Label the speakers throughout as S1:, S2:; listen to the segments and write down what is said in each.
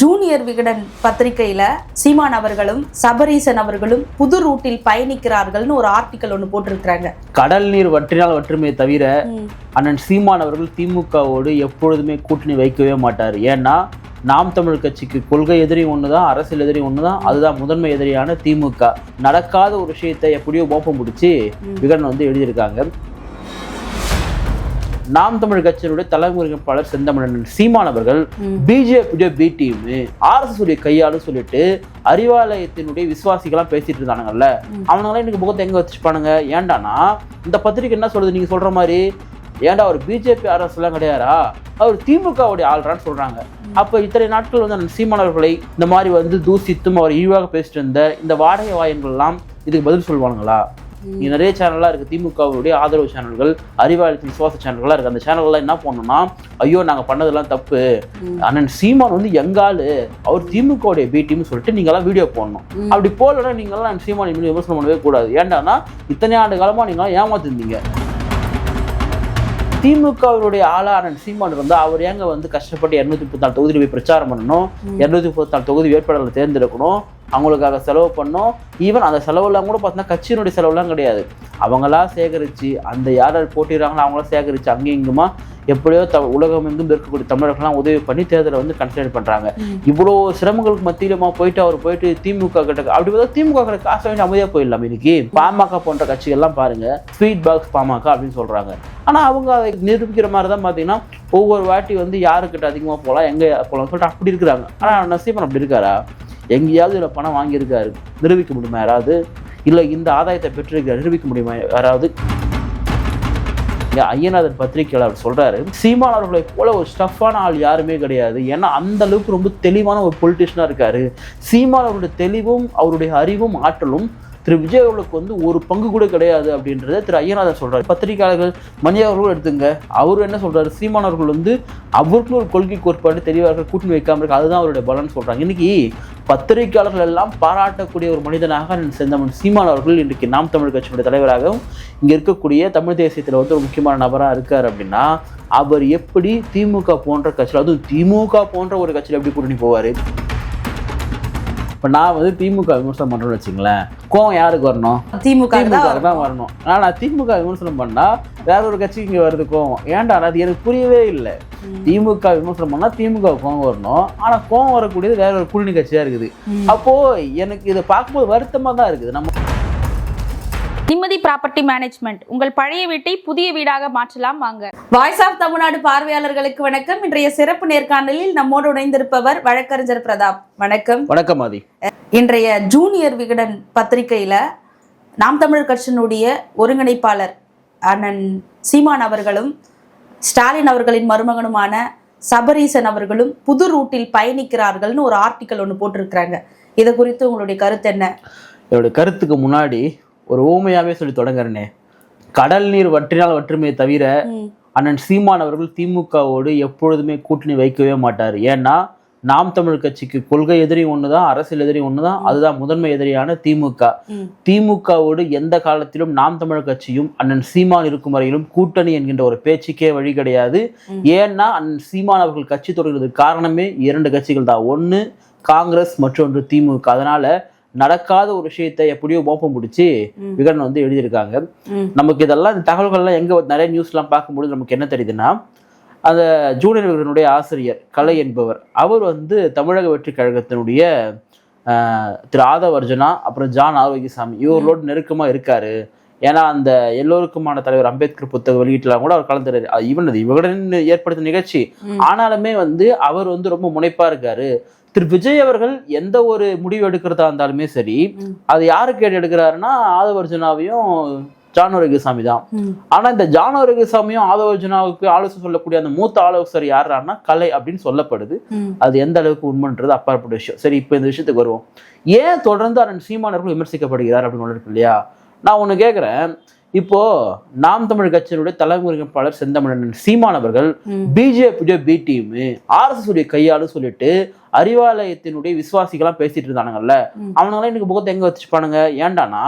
S1: Junior Vikatan பத்திரிகையில சீமான் அவர்களும் சபரீசன் அவர்களும் புது ரூட்டில் பயணிக்கிறார்கள்னு ஒரு ஆர்டிக்கல் ஒன்று போட்டிருக்கிறாங்க.
S2: கடல் நீர் வற்றினால் வற்றுமே தவிர அண்ணன் சீமான் அவர்கள் திமுகவோடு எப்பொழுதுமே கூட்டணி வைக்கவே மாட்டார். ஏன்னா நாம் தமிழ் கட்சிக்கு கொள்கை எதிரி ஒன்று தான் அரசியல் எதிரி ஒன்று தான் அதுதான் முதன்மை எதிரியான திமுக. நடக்காத ஒரு விஷயத்தை எப்படியோ மோப்பம் பிடிச்சி விகடன் வந்து எழுதியிருக்காங்க. நாம் தமிழ் கட்சியினுடைய தலைமை ஒருங்கிணைப்பாளர் செந்தமிழன் சீமான் அவர்கள் பிஜேபியுடைய பி டீம் ஆர்எஸ்எஸ் உடைய கையாளு சொல்லிட்டு அறிவாலயத்தினுடைய விசுவாசிகளாம் பேசிட்டு இருந்தானுங்கல்ல. அவனுங்களாம் இன்னைக்கு முகத்தை எங்க வச்சுப்பானுங்க ஏன்டானா இந்த பத்திரிக்கை என்ன சொல்லுது நீங்க சொல்ற மாதிரி? ஏன்டா அவர் பிஜேபி ஆர்எஸ் எல்லாம் கிடையாதா? அவர் திமுகவுடைய ஆள்றான்னு சொல்றாங்க. அப்ப இத்தனை நாட்கள் வந்து அந்த சீமான் அவர்களை இந்த மாதிரி வந்து தூசித்தும் அவர் இழிவாக பேசிட்டு இருந்த இந்த வாடகை வாயன்கள் எல்லாம் இதுக்கு பதில் சொல்லுவானுங்களா இங்க நிறைய சேனல்லாம் இருக்கு. திமுகவுடைய ஆதரவு சேனல்கள் அறிவாலயத்தின் விசுவாச சேனல்கள்லாம் இருக்கு. அந்த சேனல்லாம் என்ன பண்ணணும்னா ஐயோ நாங்க பண்ணதெல்லாம் தப்பு. அண்ணன் சீமான் வந்து எங்காளு அவர் திமுகவுடைய பி டீம்னு சொல்லிட்டு நீங்க எல்லாம் வீடியோ போடணும் அப்படி போடலன்னா நீங்க எல்லாம் சீமான் இனிமேல் விமர்சனம் பண்ணவே கூடாது. ஏன்டானா இத்தனை ஆண்டு காலமா நீங்க எல்லாம் ஏமாத்திருந்தீங்க திமுகவினுடைய ஆளான சீமான் இருந்தா அவர் ஏங்க வந்து கஷ்டப்பட்டு இருநூத்தி முப்பத்தி நாலு தொகுதியில் போய் பிரச்சாரம் பண்ணணும்? இருநூத்தி முப்பத்தி நாலு தொகுதி வேட்பாளர்களை தேர்ந்தெடுக்கணும்? அவங்களுக்காக செலவு பண்ணோம். ஈவன் அந்த செலவுலாம் கூட பார்த்தீங்கன்னா கட்சியினுடைய செலவுலாம் கிடையாது. அவங்களா சேகரித்து அந்த யார் யார் போட்டிடுறாங்களோ அவங்களா சேகரித்து அங்கேயும் இங்குமா எப்படியோ த உலகம் எங்கும் இருக்கக்கூடிய தமிழர்கள்லாம் உதவி பண்ணி தேர்தலை வந்து கன்சிடர் பண்ணுறாங்க இவ்வளோ சிரமங்களுக்கு மத்தியிலுமா போயிட்டு அவர் போயிட்டு திமுக கிட்ட அப்படி பார்த்தா திமுக கிட்ட காசு வாங்கி அமைதியாக போயிடலாம் இன்னைக்கு. பாமக போன்ற கட்சிகள்லாம் பாருங்க. ஸ்வீட் பாக்ஸ் பாமக அப்படின்னு சொல்கிறாங்க ஆனால் அவங்க அதை நிரூபிக்கிற மாதிரி தான் பார்த்தீங்கன்னா ஒவ்வொரு வாட்டி வந்து யாருக்கிட்ட அதிகமாக போகலாம் எங்கே போகலாம் சொல்லிட்டு அப்படி இருக்கிறாங்க. ஆனால் நசீபன் அப்படி இருக்காரா? எங்கேயாவது இதில் பணம் வாங்கியிருக்காரு. நிரூபிக்க முடியுமா யாராவது? இல்லை இந்த ஆதாயத்தை பெற்றிருக்காரு நிரூபிக்க முடியுமா யாராவது? ஐயநாதன் பத்திரிகையாளர் அவர் சொல்றாரு சீமான் அவர்களை போல ஒரு ஸ்டஃப்பான ஆள் யாருமே கிடையாது. ஏன்னா அந்த அளவுக்கு ரொம்ப தெளிவான ஒரு பொலிட்டிஷனா இருக்காரு. சீமான் அவருடைய தெளிவும் அவருடைய அறிவும் ஆற்றலும் திரு விஜய் அவர்களுக்கு வந்து ஒரு பங்கு கூட கிடையாது அப்படின்றத திரு ஐயநாதர் சொல்கிறார் பத்திரிகையாளர்கள் மணி அவர்களும் எடுத்துங்க. அவர் என்ன சொல்கிறார் சீமானவர்கள் வந்து அவருக்குன்னு ஒரு கொள்கை கோட்பாடு தெளிவாக கூட்டணி வைக்காமல் இருக்கு அதுதான் அவருடைய பலன் சொல்கிறாங்க இன்னைக்கு பத்திரிகையாளர்கள் எல்லாம் பாராட்டக்கூடிய ஒரு மனிதனாக செந்தமன் சீமான் அவர்கள் இன்றைக்கு நாம் தமிழ் கட்சியினுடைய தலைவராகவும் இங்கே இருக்கக்கூடிய தமிழ் தேசியத்தில் வந்து ஒரு முக்கியமான நபராக இருக்கார் அப்படின்னா அவர் எப்படி திமுக போன்ற கட்சியில் அதுவும் திமுக போன்ற ஒரு கட்சியில் எப்படி கூட்டணி போவார்? இப்போ நான் வந்து திமுக விமர்சனம் பண்ணுறேன்னு வச்சுங்களேன் கோவம் யாருக்கு வரணும்?
S1: திமுக தான்
S2: வரணும். ஆனால் நான் திமுக விமர்சனம் பண்ணா வேற ஒரு கட்சிக்கு இங்கே வருது கோவம். ஏன்டா அது எனக்கு புரியவே இல்லை. திமுக விமர்சனம் பண்ணா திமுக கோவம் வரணும். ஆனா கோவம் வரக்கூடியது வேற ஒரு கூட்டணி கட்சியா இருக்குது. அப்போ எனக்கு இதை பார்க்கும்போது வருத்தமா தான் இருக்குது. நம்ம
S3: நிம்மதி ப்ராப்பர்ட்டி மேனேஜ்மெண்ட். உங்கள் பழைய வீட்டை புதிய வீடாக மாற்றலாம் வாங்க.
S1: வாய்ஸ் ஆஃப் தமிழ்நாடு பார்வையாளர்களுக்கு வணக்கம். இன்றைய சிறப்பு நேர்காணலில் நம்மோடு இணைந்திருப்பவர் வழக்கறிஞர் பிரதாப். வணக்கம்.
S2: வணக்கம் ஆதி.
S1: இன்றைய ஜூனியர் விகடன் பத்திரிகையில நாம் தமிழர் கட்சியினுடைய ஒருங்கிணைப்பாளர் அண்ணன் சீமான் அவர்களும் ஸ்டாலின் அவர்களின் மருமகனுமான சபரீசன் அவர்களும் புது ரூட்டில் பயணிக்கிறார்கள்னு ஒரு ஆர்டிக்கல் ஒன்று போட்டிருக்கிறாங்க. இதை குறித்து உங்களுடைய கருத்து என்ன?
S2: என்னோட கருத்துக்கு முன்னாடி ஒரு ஊமையாவே சொல்லி தொடங்குறேனே. கடல் நீர் வற்றினால் வற்றுமே தவிர அண்ணன் சீமான் அவர்கள் திமுகவோடு எப்பொழுதுமே கூட்டணி வைக்கவே மாட்டார். ஏன்னா நாம் தமிழ் கட்சிக்கு கொள்கை எதிரி ஒன்று தான் அரசியல் எதிரி ஒன்று தான் அதுதான் முதன்மை எதிரியான திமுக. திமுகவோடு எந்த காலத்திலும் நாம் தமிழ் கட்சியும் அண்ணன் சீமான் இருக்கும் வரையிலும் கூட்டணி என்கின்ற ஒரு பேச்சுக்கே வழி கிடையாது. ஏன்னா அண்ணன் சீமான் அவர்கள் கட்சி தொடங்குறதுக்கு காரணமே இரண்டு கட்சிகள் தான். ஒன்று காங்கிரஸ் மற்றொன்று திமுக. அதனால நடக்காத ஒரு விஷயத்தை எப்படியோ மோப்பம் பிடிச்சி. விகடன் வந்து எழுதியிருக்காங்க. நமக்கு இதெல்லாம் இந்த தகவல்கள்லாம் எங்க நிறைய நியூஸ்லாம் பார்க்கும்போது நமக்கு என்ன தெரியுதுன்னா அந்த ஜூனியர் விகடனுடைய ஆசிரியர் கலை என்பவர் அவர் வந்து தமிழக வெற்றி கழகத்தினுடைய திரு ஆதவ அர்ஜுனா அப்புறம் ஜான் ஆரோக்கியசாமி இவர்களோடு நெருக்கமா இருக்காரு ஏன்னா அந்த எல்லோருக்குமான தலைவர் அம்பேத்கர் புத்தக வெளியீட்டுலாம் கூட அவர் கலந்துறாரு ஈவன் அது விகடன் ஏற்படுத்தின நிகழ்ச்ி
S1: ம்.
S2: ஆனாலுமே வந்து அவர் வந்து ரொம்ப முனைப்பா இருக்காரு திரு விஜய் அவர்கள் எந்த ஒரு முடிவு எடுக்கிறதா இருந்தாலுமே சரி. அது யாரு கேட்டு எடுக்கிறாருன்னா ஆதவர்ஜுனாவையும் ஜானோரகிசாமி தான். ஆனா இந்த ஜானோரகிசாமியும் ஆதவர்ஜுனாவுக்கு ஆலோசனை சொல்லக்கூடிய அந்த மூத்த ஆலோசகர் யாருன்னா கலை அப்படின்னு சொல்லப்படுது. அது எந்த அளவுக்கு உண்மைன்றது அப்பாற்பட்ட விஷயம் சரி இப்போ இந்த விஷயத்துக்கு வருவோம் ஏன் தொடர்ந்து அண்ணன் சீமானவர்கள் விமர்சிக்கப்படுகிறார் அப்படின்னு இருக்கு இல்லையா நான் ஒன்று கேட்குறேன் இப்போ நாம் தமிழ் கட்சியினுடைய தலைமை ஒருங்கிணைப்பாளர் செந்தமிழன் சீமானவர்கள். பிஜேபியுடைய பி டீம் ஆர்எஸ்எஸ் உடைய கையாளு சொல்லிட்டு அறிவாலயத்தினுடைய விசுவாசிகளாம் பேசிட்டு இருந்தானுங்கல்ல. அவனுங்களாம் இன்னைக்கு முகத்தை எங்க வச்சுப்பானுங்க ஏன்டானா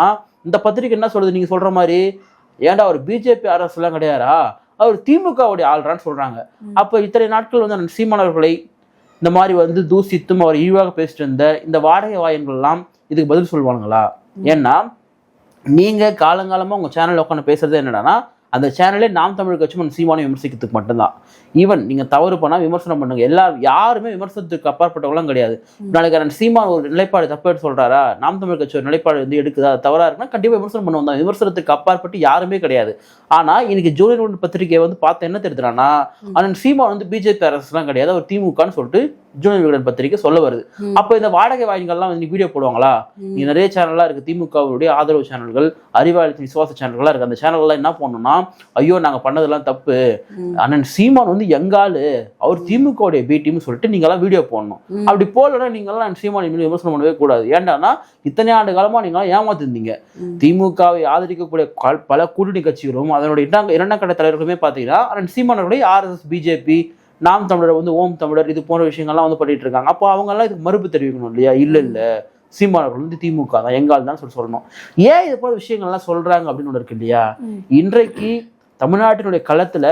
S2: இந்த பத்திரிக்கை என்ன சொல்லுது? நீங்க சொல்ற மாதிரி ஏன்டா அவர் பிஜேபி ஆர்எஸ் எல்லாம் கிடையாதா? அவர் திமுகவுடைய ஆள்றான்னு சொல்றாங்க. அப்ப இத்தனை நாட்கள் வந்து சீமானவர்களை இந்த மாதிரி வந்து தூசித்தும் அவர் இழிவாக பேசிட்டு இருந்த இந்த வாடகை வாயன்கள் எல்லாம் இதுக்கு பதில் சொல்லுவானுங்களா ஏன்னா நீங்க காலங்காலமா உங்க சேனல்ல உட்காந்து பேசுறது என்னடான்னா அந்த சேனலே நாம் தமிழ் கட்சி மற்றும் சீமானை விமர்சிக்கிறதுக்கு மட்டும்தான். ஈவன் நீங்க தவறு பண்ணா விமர்சனம் பண்ணுங்க. எல்லா யாருமே விமர்சனத்துக்கு அப்பாற்பட்டவங்களும் கிடையாது. நாளைக்கு அந்த சீமான் ஒரு நிலைப்பாடு தப்பு எடுத்து சொல்றாரா? நாம் தமிழ் கட்சி ஒரு நிலைப்பாடு வந்து எடுக்குதா? அது தவறா இருக்குன்னா கண்டிப்பா விமர்சனம் பண்ணுவோம் தான். விமர்சனத்துக்கு அப்பாற்பட்டு யாருமே கிடையாது. ஆனா இன்னைக்கு ஜூனியர் பத்திரிகையை வந்து பார்த்து என்ன தெரியுதுனா அண்ணன் சீமான் வந்து பிஜேபி அரசுலாம் கிடையாது. அவர் திமுகன்னு சொல்லிட்டு ஜூனியர் விகடன் பத்திரிகை சொல்ல வருது. அப்போ இந்த வாடகை வாயின்கள்லாம் வந்து வீடியோ போடுவாங்களா
S1: ம்.
S2: நீங்க நிறைய சேனல்லாம் இருக்கு திமுகவுடைய ஆதரவு சேனல்கள் அறிவாளி விசுவாச சேனல்கள்லாம் இருக்கு அந்த சேனல்லாம் என்ன பண்ணணும்னா ஐயோ நாங்க பண்ணதெல்லாம் தப்பு. அண்ணன் சீமான் வந்து எங்காளு அவர் திமுகவுடைய பி டீம் சொல்லிட்டு நீங்க எல்லாம் வீடியோ போடணும். அப்படி போடலன்னா நீங்க எல்லாம் சீமான் விமர்சனம் பண்ணவே கூடாது ஏன்டானா இத்தனை ஆண்டு காலமா நீங்க எல்லாம் ஏமாத்திருந்தீங்க. திமுகவை ஆதரிக்கக்கூடிய பல கூட்டணி கட்சிகளும் அதனுடைய இரண்டாம் இரண்டாம் கட்ட தலைவர்களுமே பார்த்தீங்கன்னா அண்ணன் சீமானவருடைய ஆர்எஸ்எஸ் பிஜேபி நாம் தமிழர் வந்து ஓம் தமிழர் இது போன்ற விஷயங்கள்லாம் வந்து பண்ணிட்டு இருக்காங்க. அப்போ அவங்க எல்லாம் இதுக்கு மறுப்பு தெரிவிக்கணும் இல்லையா? இல்ல இல்ல. சீமானவர்கள் வந்து திமுக தான் எங்கால் தான் சொல்லி சொல்லணும். ஏன் இது போல விஷயங்கள்லாம் சொல்றாங்க அப்படின்னு ஒன்று இருக்கு இல்லையா. இன்றைக்கு தமிழ்நாட்டினுடைய களத்துல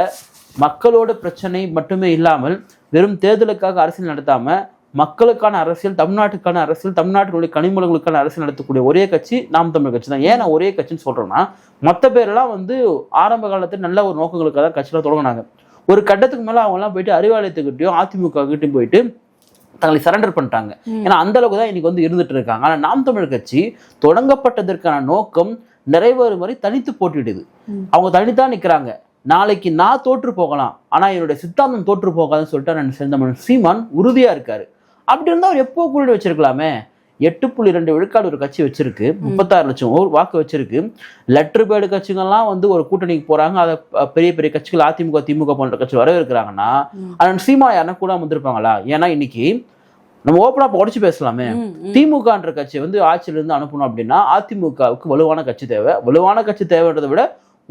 S2: மக்களோட பிரச்சனை மட்டுமே இல்லாமல் வெறும் தேர்தலுக்காக அரசியல் நடத்தாம மக்களுக்கான அரசியல் தமிழ்நாட்டுக்கான அரசியல் தமிழ்நாட்டினுடைய கனிமூலங்களுக்கான அரசியல் நடத்தக்கூடிய ஒரே கட்சி நாம் தமிழ் கட்சி தான். ஏன் நான் ஒரே கட்சின்னு சொல்றேன்னா மற்ற பேரெல்லாம் வந்து ஆரம்ப காலத்தில் நல்ல ஒரு நோக்கங்களுக்காக தான் கட்சியில் தொடங்கினாங்க. ஒரு கட்டத்துக்கு மேல அவங்க எல்லாம் போயிட்டு அறிவாலயத்துக்கிட்டையும் அதிமுக கிட்டையும் போயிட்டு தங்களை சரண்டர் பண்ணிட்டாங்க. ஏன்னா அந்த அளவுக்கு தான் இன்னைக்கு வந்து இருந்துட்டு இருக்காங்க. ஆனா நாம் தமிழ் கட்சி தொடங்கப்பட்டதற்கான நோக்கம் நிறைவேறும் வரை தனித்து போட்டியிடுது.
S1: ம்.
S2: அவங்க தனித்தா நிக்கிறாங்க. நாளைக்கு நான் தோற்று போகலாம். ஆனா என்னுடைய சித்தாந்தம் தோற்று போகாதுன்னு சொல்லிட்டு நான் செந்தமன் சீமான் உறுதியா இருக்காரு. அப்படி இருந்தா அவர் எப்போ கூடி வச்சிருக்கலாமே? எட்டு புள்ளி ரெண்டு விழுக்காடு ஒரு கட்சி வச்சிருக்கு. முப்பத்தாறு லட்சம் ஓர் வாக்கு வச்சிருக்கு. லெட்டர் பேடு கட்சிகள்லாம் வந்து ஒரு கூட்டணிக்கு போறாங்க. அதை பெரிய பெரிய கட்சிகள் அதிமுக திமுக போன்ற கட்சி வரவேற்கிறாங்கன்னா. அதன் சீமா யாருன்னா கூட வந்திருப்பாங்களா? ஏன்னா இன்னைக்கு நம்ம ஓப்பனா உடச்சு பேசலாமே. திமுகன்ற கட்சியை வந்து ஆட்சியிலிருந்து அனுப்பணும் அப்படின்னா அதிமுகவுக்கு வலுவான கட்சி தேவை. வலுவான கட்சி தேவைன்றதை விட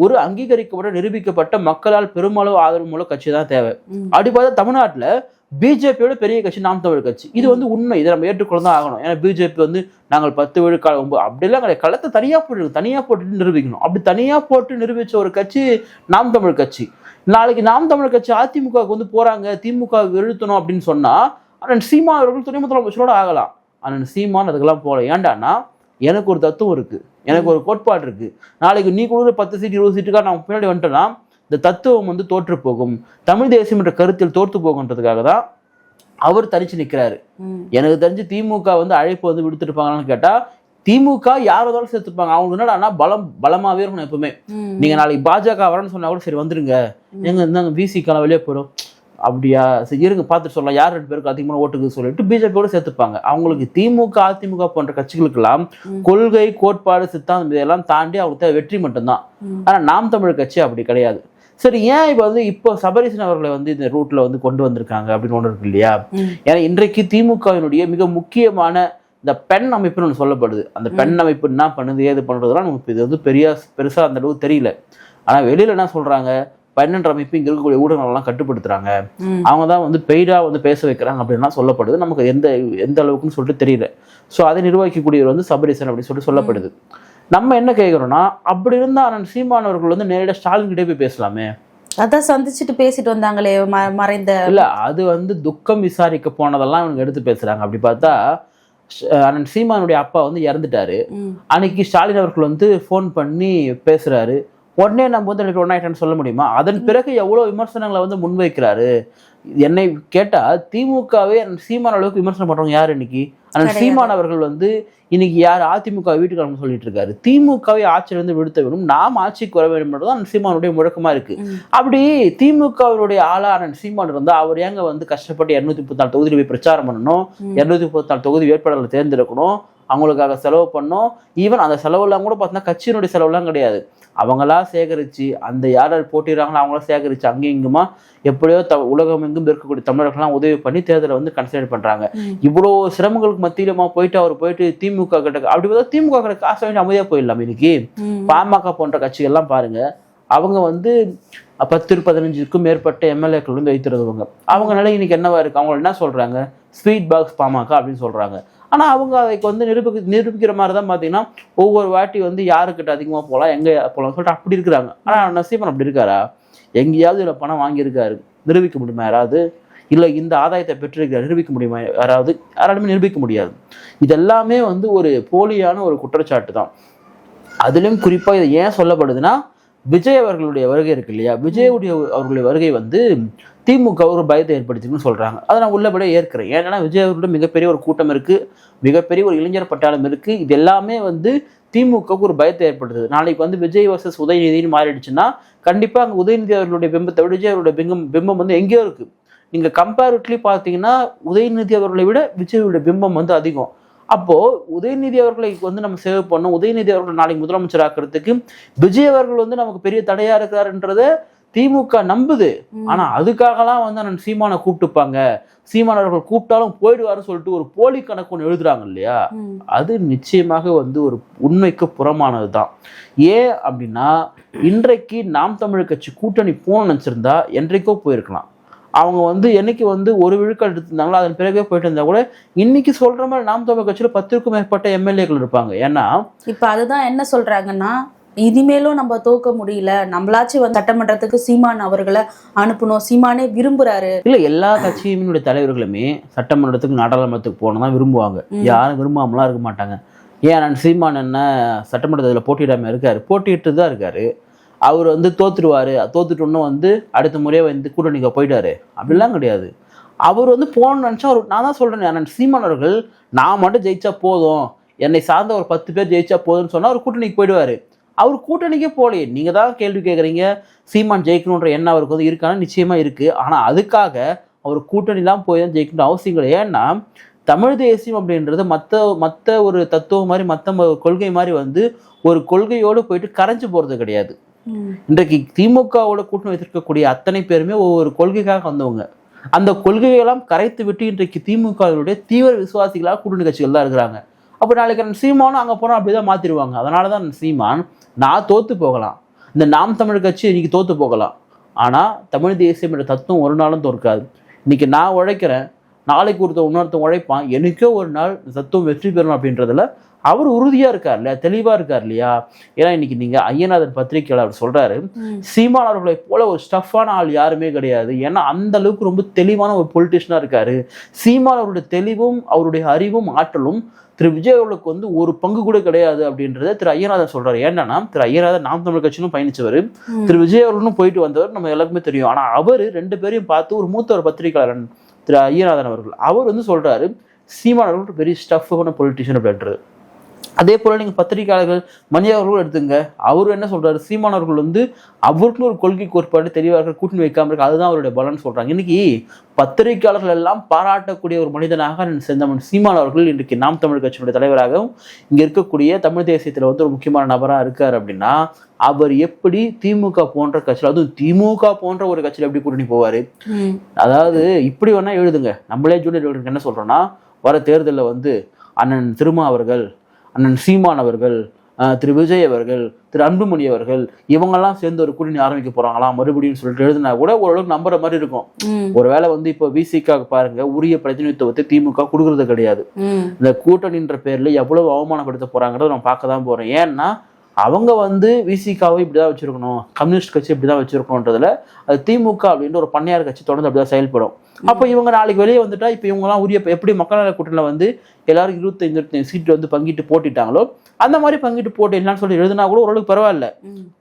S2: ஒரு அங்கீகரிக்கப்பட்ட நிரூபிக்கப்பட்ட மக்களால் பெருமளவு ஆதரவு மூலம் கட்சி தான் தேவை. அப்படி பார்த்தா தமிழ்நாட்டுல பிஜேபியோட பெரிய கட்சி நாம் தமிழ் கட்சி. இது வந்து உண்மை. இதை நம்ம ஏற்றுக்கொள்ள தான் ஆகணும். ஏன்னா பிஜேபி வந்து நாங்கள் பத்து விழுக்காடு ஒன்பது அப்படிலாம் கிடையாது. களத்தை தனியாக போட்டு தனியாக போட்டு நிரூபிக்கணும். அப்படி தனியாக போட்டு நிரூபித்த ஒரு கட்சி நாம் தமிழ் கட்சி. நாளைக்கு நாம் தமிழ் கட்சி அதிமுகவுக்கு வந்து போகிறாங்க திமுக எழுத்தணும் அப்படின்னு சொன்னால் அண்ணன் சீமா அவர்கள் துணை முதலமைச்சரோட ஆகலாம். அண்ணன் சீமான் அதுக்கெல்லாம் போகல. ஏன்டான்னா எனக்கு ஒரு தத்துவம் இருக்குது எனக்கு ஒரு கோட்பாடு இருக்குது நாளைக்கு நீ கொடுக்குற பத்து சீட் இருபது சீட்டுக்காக நான் பின்னாடி வந்துட்டேன்னா இந்த தத்துவம் வந்து தோற்று போகும். தமிழ் தேசியம் என்ற கருத்தில் தோற்று போகுன்றதுக்காக தான் அவர் தனிச்சு நிக்கிறாரு.
S1: ம்.
S2: எனக்கு தெரிஞ்சு திமுக வந்து அழைப்பு வந்து விடுத்திருப்பாங்களான்னு கேட்டா திமுக யார் வந்தாலும் சேர்த்துப்பாங்க. அவங்க என்னடான்னா பலம் பலமாவே இருக்கணும் எப்பவுமே. நீங்க நாளைக்கு பாஜக வரேன்னு சொன்னா கூட சரி வந்துருங்க. எங்க இருந்தாங்க விசிக்கான வெளியே போயிடும் அப்படியா? சரி இருங்க பார்த்துட்டு சொல்லலாம். யார் ரெண்டு பேருக்கு அதிகமான ஓட்டுக்கு சொல்லிட்டு பிஜேபியோட சேர்த்துப்பாங்க. அவங்களுக்கு திமுக அதிமுக போன்ற கட்சிகளுக்கெல்லாம். கொள்கை கோட்பாடு சித்தாந்தம் இதெல்லாம் தாண்டி அவங்களுக்கு வெற்றி மட்டும்தான். ஆனா நாம் தமிழ் கட்சி அப்படி கிடையாது. சரி ஏன் இப்போ வந்து இப்போ சபரீசன் அவர்களை வந்து இந்த ரூட்ல வந்து கொண்டு வந்திருக்காங்க அப்படின்னு ஒன்று இருக்கு இல்லையா. ஏன்னா இன்றைக்கு திமுகவினுடைய மிக முக்கியமான இந்த பெண் அமைப்புன்னு ஒன்று சொல்லப்படுது. அந்த பெண் அமைப்பு என்ன பண்ணுது ஏது பண்ணுறதுலாம் நமக்கு இது வந்து பெரிய பெருசா அந்த அளவுக்கு தெரியல. ஆனா வெளியில என்ன சொல்றாங்க? பெண்ணென்ற அமைப்பு இங்க இருக்கக்கூடிய ஊடகங்கள்லாம் கட்டுப்படுத்துறாங்க.
S1: ம்.
S2: அவங்க தான் வந்து பெய்டா வந்து பேச வைக்கிறாங்க அப்படின்லாம் சொல்லப்படுது. நமக்கு எந்த எந்த அளவுக்குன்னு சொல்லிட்டு தெரியல. ஸோ அதை நிர்வகிக்கக்கூடியவர் வந்து சபரீசன் அப்படின்னு சொல்லிட்டு சொல்லப்படுது. நம்ம என்ன கேட்குறோம்னா அப்படி இருந்தா அண்ணன் சீமான் அவர்கள் வந்து நேரடியாக ஸ்டாலின் கிட்டே போய் பேசலாமே.
S1: அதான் சந்திச்சுட்டு பேசிட்டு வந்தாங்களே மறைந்த
S2: இல்ல அது வந்து துக்கம் விசாரிக்க போனதெல்லாம் இவங்க எடுத்து பேசுறாங்க. அப்படி பார்த்தா அண்ணன் சீமானுடைய அப்பா வந்து இறந்துட்டாரு. அன்னைக்கு ஸ்டாலின் அவர்கள் வந்து ஃபோன் பண்ணி பேசுறாரு. உடனே நம்ம வந்து எனக்கு ஒன்னாயிட்டேன்னு சொல்ல முடியுமா? அதன் பிறகு எவ்வளவு விமர்சனங்களை வந்து முன்வைக்கிறாரு. என்னை கேட்டா திமுகவே சீமான் அளவுக்கு விமர்சனம் பண்றவங்க யார் இன்னைக்கு
S1: கிடையாது.
S2: சீமான் அவர்கள் வந்து இன்னைக்கு யார் அதிமுக வீட்டுக்கு வரணும்னு சொல்லிட்டு இருக்காரு திமுகவை ஆட்சியிலிருந்து விடுத்த வேணும் நாம் ஆட்சிக்கு வர வேண்டும் என்றுதான் சீமானுடைய முழக்கமா இருக்கு. அப்படி திமுகவினுடைய ஆளா அண்ணன் சீமான் இருந்தா அவர் ஏங்க வந்து கஷ்டப்பட்டு இருநூத்தி முப்பத்தி நாலு தொகுதியில் போய் பிரச்சாரம் பண்ணணும். இருநூத்தி முப்பத்தி நாலு தொகுதி வேட்பாளர்களை தேர்ந்தெடுக்கணும் அவங்களுக்காக செலவு பண்ணோம். ஈவன் அந்த செலவெல்லாம் கூட பார்த்தீங்கன்னா கட்சியினுடைய செலவெல்லாம் கிடையாது. அவங்களா சேகரிச்சு அந்த யார் யார் போட்டிடுறாங்களோ அவங்களா சேகரிச்சு அங்கேயும் இங்குமா எப்படியோ த உலகம் எங்கும் இருக்கக்கூடிய தமிழர்கள்லாம் உதவி பண்ணி தேர்தலை வந்து கன்சிடர் பண்றாங்க.
S1: ம்.
S2: இவ்வளோ சிரமங்களுக்கு மத்தியிலுமா போயிட்டு அவர் போயிட்டு திமுக கிட்ட அப்படி பார்த்தா திமுக கிட்ட காசு வாங்கி அமைதியா போயிடலாம் இன்னைக்கு. பாமக போன்ற கட்சிகள்லாம் பாருங்க அவங்க வந்து பத்து பதினஞ்சுக்கும் மேற்பட்ட எம்எல்ஏக்கள் வந்து வைத்திருந்தவங்க. அவங்க நிலை இன்னைக்கு என்னவா இருக்கு? அவங்க என்ன சொல்றாங்க? ஸ்வீட் பாக்ஸ் பாமக அப்படின்னு சொல்றாங்க. ஆனால் அவங்க அதுக்கு வந்து நிரூபி நிரூபிக்கிற மாதிரி தான் பார்த்தீங்கன்னா ஒவ்வொரு வாட்டி வந்து யாருக்கிட்ட அதிகமாக போகலாம் எங்கே போகலாம் சொல்லிட்டு அப்படி இருக்கிறாங்க. ஆனால் நசீபன் அப்படி இருக்காரா? எங்கேயாவது இதில் பணம் வாங்கியிருக்காரு. நிரூபிக்க முடியுமா யாராவது? இல்லை இந்த ஆதாயத்தை பெற்றிருக்க நிரூபிக்க முடியுமா யாராவது? யாராலுமே நிரூபிக்க முடியாது. இதெல்லாமே வந்து ஒரு போலியான ஒரு குற்றச்சாட்டு தான். அதுலேயும் குறிப்பாக இது ஏன் சொல்லப்படுதுன்னா விஜய் அவர்களுடைய வருகை இருக்கு இல்லையா? விஜயுடைய அவர்களுடைய வருகை வந்து திமுக ஒரு பயத்தை ஏற்படுத்தின்னு சொல்கிறாங்க அதை நான் உள்ளபடியே ஏற்கிறேன். ஏன்னா விஜய் அவர்களுடைய மிகப்பெரிய ஒரு கூட்டம் இருக்குது மிகப்பெரிய ஒரு இளைஞர் பட்டாளம் இருக்குது இது எல்லாமே வந்து திமுகவுக்கு ஒரு பயத்தை ஏற்படுத்துது. நாளைக்கு வந்து விஜய் வர்சஸ் உதயநிதினு மாறிடுச்சுன்னா கண்டிப்பாக அங்கே உதயநிதி அவர்களுடைய பிம்பத்தை விட விஜய் அவருடைய பிம்பம் பிம்பம் வந்து எங்கேயோ இருக்குது நீங்கள் கம்பேரிட்லி பார்த்தீங்கன்னா உதயநிதி அவர்களை விட விஜயுடைய பிம்பம் வந்து அதிகம். அப்போது உதயநிதி அவர்களை வந்து நம்ம சேவ் பண்ணோம் உதயநிதி அவர்கள் நாளைக்கு முதலமைச்சர் ஆக்கிறதுக்கு விஜய் அவர்கள் வந்து நமக்கு பெரிய தடையாக இருக்கிறாருன்றதை திமுக நம்புது. ஆனா அதுக்காகலாம் வந்து அண்ணன் சீமானை கூப்பிட்டுப்பாங்க. சீமான் அவர்கள் கூப்பிட்டாலும் போயிடுவாருன்னு சொல்லிட்டு ஒரு போலி கணக்கு ஒன்று எழுதுறாங்க இல்லையா. அது நிச்சயமாக வந்து ஒரு உண்மைக்கு புறமானது தான். ஏன் அப்படின்னா இன்றைக்கு நாம் தமிழர் கட்சி கூட்டணி போன நினச்சிருந்தா என்றைக்கோ போயிருக்கலாம். அவங்க வந்து என்னைக்கு வந்து ஒரு விழுக்காடு எடுத்திருந்தாங்களோ அதன் பிறகே போயிட்டு இருந்தா கூட இன்னைக்கு சொல்ற மாதிரி நாம் தமிழர் கட்சியில பத்திற்கும் மேற்பட்ட எம்எல்ஏக்கள் இருப்பாங்க. ஏன்னா
S1: இப்ப அதுதான் என்ன சொல்றாங்கன்னா இனிமேலும் நம்ம தோக்க முடியல. நம்மளாச்சும் வந்து சட்டமன்றத்துக்கு சீமான் அவர்களை அனுப்பணும். சீமானே விரும்புறாரு.
S2: இல்ல எல்லா கட்சியினுடைய தலைவர்களுமே சட்டமன்றத்துக்கு நாடாளுமன்றத்துக்கு போகணும் தான் விரும்புவாங்க. யாரும் விரும்பாமலாம் இருக்க மாட்டாங்க. ஏன் சீமான் என்ன சட்டமன்றத்தில் போட்டியிடாம இருக்காரு? போட்டிட்டு தான் இருக்காரு. அவர் வந்து தோத்துருவாரு. தோத்துட்டோன்னு வந்து அடுத்த முறையே வந்து கூட்டணிக்கு போயிட்டாரு. அப்படிலாம் கிடையாது. அவர் வந்து போகணும்னு நினச்சா அவர் நான் தான் சொல்றேன் நான் சீமான் அவர்கள் நான் மட்டும் ஜெயிச்சா போதும். என்னை சார்ந்த ஒரு பத்து பேர் ஜெயிச்சா போதும்னு சொன்னா அவர் கூட்டணிக்கு போயிடுவாரு. அவர் கூட்டணிக்கே போகலையே. நீங்க தான் கேள்வி கேட்குறீங்க சீமான் ஜெயிக்கணுன்ற எண்ணம் அவருக்கு வந்து இருக்கான்னு நிச்சயமா இருக்கு. ஆனா அதுக்காக அவர் கூட்டணிலாம் போய் தான் ஜெயிக்கணும் அவசியம் கிடையாது. ஏன்னா தமிழ் தேசியம் அப்படின்றது மற்ற மற்ற ஒரு தத்துவம் மாதிரி மற்ற கொள்கை மாதிரி வந்து ஒரு கொள்கையோடு போயிட்டு கரைஞ்சு போறது கிடையாது. இன்றைக்கு திமுகவோட கூட்டணி வைத்திருக்கக்கூடிய அத்தனை பேருமே ஒவ்வொரு கொள்கைக்காக வந்தவங்க. அந்த கொள்கையெல்லாம் கரைத்து விட்டு இன்றைக்கு திமுகவினுடைய தீவிர விசுவாசிகளாக கூட்டணி கட்சிகள் தான் இருக்கிறாங்க. அப்போ நாளைக்கு சீமானும் அங்கே போனால் அப்படி தான் மாற்றிடுவாங்க அதனால தான் சீமான் நான் தோத்து போகலாம். இந்த நாம் தமிழ் கட்சி இன்னைக்கு தோத்து போகலாம். ஆனால் தமிழ் தேசியம் என்ற தத்துவம் ஒரு நாளும் தோற்காது. இன்னைக்கு நான் உழைக்கிறேன் நாளைக்கு ஒருத்தன் இன்னொருத்தன் உழைப்பான் எனக்கோ ஒரு நாள் தத்துவம் வெற்றி பெறணும் அப்படின்றதுல அவர் உறுதியா இருக்கார் இல்லையா? தெளிவா இருக்கார் இல்லையா? ஏன்னா இன்னைக்கு நீங்க ஐயநாதன் பத்திரிகையாளர் அவர் சொல்றாரு சீமான் அவர்களை போல ஒரு ஸ்டஃப்பான ஆள் யாருமே கிடையாது. ஏன்னா அந்த அளவுக்கு ரொம்ப தெளிவான ஒரு பொலிட்டிஷனா இருக்காரு. சீமான் அவருடைய தெளிவும் அவருடைய அறிவும் ஆற்றலும் திரு விஜய் அவர்களுக்கு வந்து ஒரு பங்கு கூட கிடையாது அப்படின்றத திரு ஐயநாதன் சொல்றாரு. ஏன்னா திரு ஐயநாதன் நாம் தமிழ் கட்சியிலும் பயணிச்சவர். திரு விஜய் அவர்களும் போயிட்டு வந்தவர் நம்ம எல்லாருக்குமே தெரியும். ஆனா அவர் ரெண்டு பேரையும் பார்த்து ஒரு மூத்த ஒரு பத்திரிகையாளர் திரு ஐயநாதன் அவர்கள். அவர் வந்து சொல்றாரு சீமான் அவர்கள் ஒரு பெரிய ஸ்டஃப்பான பொலிட்டிஷியன் அப்படின்றது அதே போல நீங்க பத்திரிகையாளர்கள் மணி அவர்களும் எடுத்துங்க. அவரும் என்ன சொல்றாரு? சீமான் அவர்கள் வந்து அவருக்குன்னு ஒரு கொள்கை கோட்பாடு தெளிவாக கூட்டணி வைக்காம இருக்கு அதுதான் அவருடைய பலன் சொல்றாங்க. இன்னைக்கு பத்திரிகையாளர்கள் எல்லாம் பாராட்டக்கூடிய ஒரு மனிதனாக செந்தமன் சீமான் அவர்கள். இன்றைக்கு நாம் தமிழ் கட்சியினுடைய தலைவராகவும் இங்க இருக்கக்கூடிய தமிழ் தேசியத்துல வந்து ஒரு முக்கியமான நபரா இருக்காரு அப்படின்னா அவர் எப்படி திமுக போன்ற கட்சியில் அதுவும் திமுக போன்ற ஒரு கட்சியில் எப்படி கூட்டணி போவாரு? அதாவது இப்படி வேணா எழுதுங்க. நம்மளே ஜூனியர் என்ன சொல்றோம்னா வர தேர்தலில் வந்து அண்ணன் திருமா அவர்கள் அண்ணன் சீமான் அவர்கள் திரு விஜய் அவர்கள் திரு அன்புமணி அவர்கள் இவங்கெல்லாம் சேர்ந்து ஒரு கூட்டணி ஆரம்பிக்க போறாங்களாம் மறுபடியும் சொல்லிட்டு எழுதினா கூட ஓரளவுக்கு நம்புற மாதிரி இருக்கும். ஒருவேளை வந்து இப்போ விசிக்காக பாருங்க உரிய பிரதிநிதித்துவத்தை திமுக கொடுக்கறது கிடையாது. இந்த கூட்டணின்ற பேர்ல எவ்வளவு அவமானப்படுத்த போறாங்கிறத நம்ம பார்க்க தான் போறோம் ஏன்னா அவங்க வந்து விசிகாவை இப்படிதான் வச்சிருக்கணும் கம்யூனிஸ்ட் கட்சி இப்படிதான் வச்சிருக்கணுன்றதுல அது திமுக அப்படின்ற ஒரு பண்ணையார் கட்சி தொடர்ந்து அப்படிதான் செயல்படும். அப்போ இவங்க நாளைக்கு வெளியே வந்துட்டா இப்போ இவங்கலாம் உரிய எப்படி மக்கள் நல கூட்டணியில் வந்து எல்லாரும் இருபத்தஞ்சு சீட்டு வந்து பங்கிட்டு போட்டிட்டாங்களோ அந்த மாதிரி பங்கிட்டு போட்டிடலாம்னு சொல்லி எழுதினா கூட ஓரளவுக்கு பரவாயில்ல.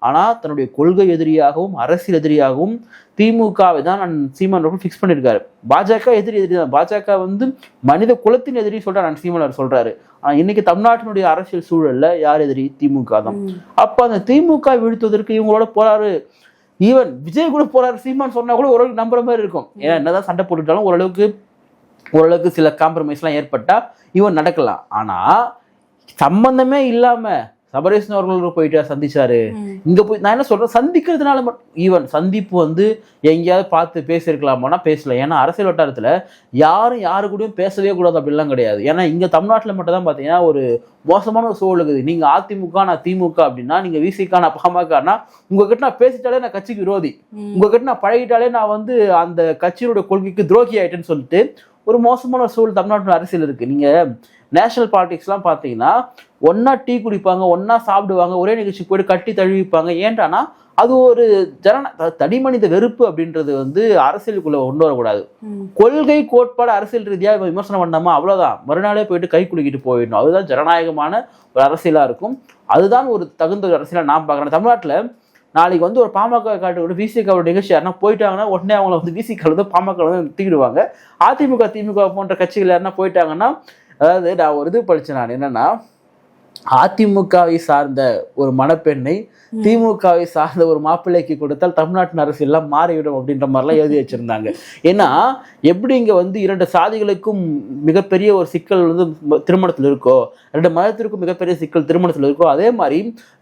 S2: ஆனா தன்னுடைய கொள்கை எதிரியாகவும் அரசியல் எதிரியாகவும் திமுகவை தான் நான் சீமான் அவர்கள் ஃபிக்ஸ் பண்ணியிருக்காரு. பாஜக எதிரி எதிரி தான். பாஜக வந்து மனித குலத்தின் எதிரி சொல்றாரு நான் சீமான் அவர் சொல்றாரு. ஆனா இன்னைக்கு தமிழ்நாட்டினுடைய அரசியல் சூழல்ல யார் எதிரி? திமுக தான். அப்ப அந்த திமுக வீழ்த்துவதற்கு இவங்களோட போறாரு ஈவன் விஜய் கூட போறாரு சீமான் சொன்னா கூட ஓரளவுக்கு நம்புற மாதிரி இருக்கும். ஏன்னா என்னதான் சண்டை போட்டுட்டாலும் ஓரளவுக்கு ஓரளவுக்கு சில காம்ப்ரமைஸ்லாம் ஏற்பட்டா இவன் நடக்கலாம். ஆனா சம்பந்தமே இல்லாம சபரேசன் அவர்கள் போயிட்டு சந்திச்சாரு. இங்க போய் நான் என்ன சொல்றேன்? சந்திக்கிறதுனால ஈவன் சந்திப்பு வந்து எங்கேயாவது பார்த்து பேசியிருக்கலாமானா பேசல. ஏன்னா அரசியல் வட்டாரத்துல யாரும் யாரு கூடயும் பேசவே கூடாது அப்படிலாம் கிடையாது. ஏன்னா இங்க தமிழ்நாட்டுல மட்டும் தான் பாத்தீங்கன்னா ஒரு மோசமான ஒரு சூழல் இருக்குது. நீங்க அதிமுக நான் திமுக அப்படின்னா நீங்க விசிக நான் பாமகனா உங்ககிட்ட நான் பேசிட்டாலே நான் கட்சிக்கு விரோதி. உங்ககிட்ட நான் பழகிட்டாலே நான் வந்து அந்த கட்சியோட கொள்கைக்கு துரோகி ஆயிட்டேன்னு சொல்லிட்டு ஒரு மோசமான ஒரு சூழல் தமிழ்நாட்டு அரசியல் இருக்கு. நீங்க நேஷனல் பாலிடிக்ஸ்லாம் பார்த்தீங்கன்னா ஒண்ணா டீ குடிப்பாங்க ஒண்ணா சாப்பிடுவாங்க ஒரே நிகழ்ச்சி போயிட்டு கட்டி தழுவிப்பாங்க. ஏன்டானா அது ஒரு ஜன த- தனி மனித வெறுப்பு அப்படின்றது வந்து அரசியலுக்குள்ள கொண்டு வரக்கூடாது. கொள்கை கோட்பாடு அரசியல் ரீதியா இவன் விமர்சனம் பண்ணாமா அவ்வளவுதான். மறுநாளே போயிட்டு கை குலுக்கிட்டு போயிடணும் அதுதான் ஜனநாயகமான ஒரு அரசியலா இருக்கும். அதுதான் ஒரு தகுந்த ஒரு அரசியலா நான் பார்க்குறேன். தமிழ்நாட்டுல நாளைக்கு வந்து ஒரு பாமக காட்டு விசிகாவோட நிகழ்ச்சி யாருன்னா போயிட்டாங்கன்னா உடனே அவங்கள வந்து விசிக வந்து பாமக வந்து தூக்கிடுவாங்க அதிமுக திமுக போன்ற கட்சிகள் யாருன்னா போயிட்டாங்கன்னா அதாவது நான் ஒரு இது படிச்சேன் நான் என்னன்னா அதிமுகவை சார்ந்த ஒரு மணப்பெண்ணை திமுகவை சார்ந்த ஒரு மாப்பிள்ளைக்கு கொடுத்தால் தமிழ்நாட்டின் அரசியல்லாம் மாறிவிடும் அப்படின்ற மாதிரிலாம் எழுதி வச்சிருந்தாங்க. ஏன்னா எப்படி இங்க வந்து இரண்டு சாதிகளுக்கும் மிகப்பெரிய ஒரு சிக்கல் வந்து திருமணத்தில் இருக்கோ ரெண்டு மதத்திற்கும் மிகப்பெரிய சிக்கல் திருமணத்தில் இருக்கோ அதே மாதிரி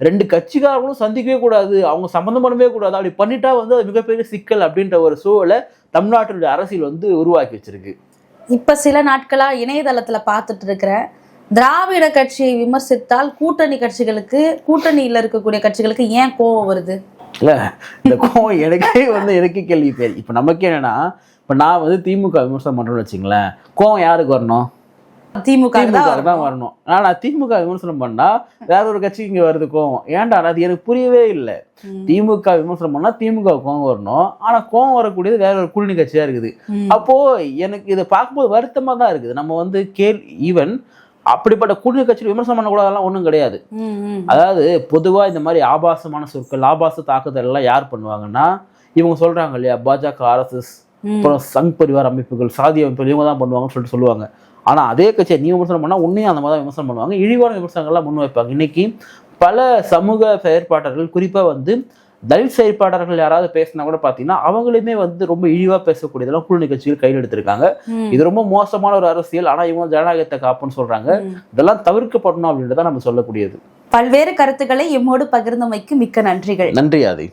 S2: ரெண்டு கட்சிக்காரங்களும் சந்திக்கவே கூடாது அவங்க சம்மந்தம் பண்ணவே கூடாது அப்படி பண்ணிட்டா வந்து அது மிகப்பெரிய சிக்கல் அப்படின்ற ஒரு சூழலை தமிழ்நாட்டினுடைய அரசியல் வந்து உருவாக்கி வச்சிருக்கு.
S1: இப்ப சில நாட்களா இணையதளத்துல பார்த்துட்டு இருக்கிறேன் திராவிட கட்சியை விமர்சித்தால் கூட்டணி கட்சிகளுக்கு கூட்டணியில இருக்கக்கூடிய கட்சிகளுக்கு ஏன் கோவம் வருது?
S2: இல்ல இந்த கோவம் எனக்கே வந்து எனக்கு கேள்வி பேர் இப்போ நமக்கு என்னன்னா இப்போ நான் வந்து திமுக விமர்சனம் பண்ணுறோம்னு வச்சுங்களேன் கோவம் யாருக்கு வரணும்? திமுக தான் வரணும். ஆனா திமுக விமர்சனம் பண்ணா வேற ஒரு கட்சிக்கு இங்க வருது கோவம் ஏன்டா அது எனக்கு புரியவே இல்லை. திமுக விமர்சனம் பண்ணா திமுக கோவம் வரணும். ஆனா கோவம் வரக்கூடியது வேற ஒரு கூட்டணி கட்சியா இருக்குது. அப்போ எனக்கு இதை பார்க்கும்போது வருத்தமா தான் இருக்குது. நம்ம வந்து கேள் ஈவன் அப்படிப்பட்ட கூட்டணி கட்சியில் விமர்சனம் பண்ணக்கூடாதெல்லாம் ஒன்றும் கிடையாது. அதாவது பொதுவா இந்த மாதிரி ஆபாசமான சொற்கள் ஆபாச தாக்குதல் எல்லாம் யார் பண்ணுவாங்கன்னா இவங்க சொல்றாங்க இல்லையா பாஜக ஆர்எஸ்எஸ் அப்புறம் சங் பரிவார் அமைப்புகள் சாதி அமைப்புகள் இவங்க தான் பண்ணுவாங்கன்னு சொல்லிட்டு சொல்லுவாங்க. ஆனா அதே கட்சியை நீ விமர்சனம் பண்ணா உன்னையும் அந்த மாதிரி தான் விமர்சனம் பண்ணுவாங்க. இழிவான விமர்சனங்கள்லாம் முன்வைப்பாங்க இன்னைக்கு பல சமூக செயற்பாட்டாளர்கள் குறிப்பா வந்து தலித் செயற்பாட்டாளர்கள் யாராவது பேசினா கூட பார்த்தீங்கன்னா அவங்களுமே வந்து ரொம்ப இழிவா பேசக்கூடியதெல்லாம் கூட்டணி கட்சிகள் கையில் எடுத்திருக்காங்க. இது ரொம்ப மோசமான ஒரு அரசியல். ஆனா இவங்க ஜனநாயகத்தை காப்புன்னு சொல்றாங்க. இதெல்லாம் தவிர்க்கப்படணும் அப்படின்றத நம்ம சொல்லக்கூடியது.
S1: பல்வேறு கருத்துக்களை எம்மோடு பகிர்ந்தமைக்கு மிக்க நன்றிகள்.
S2: நன்றி ஆதி.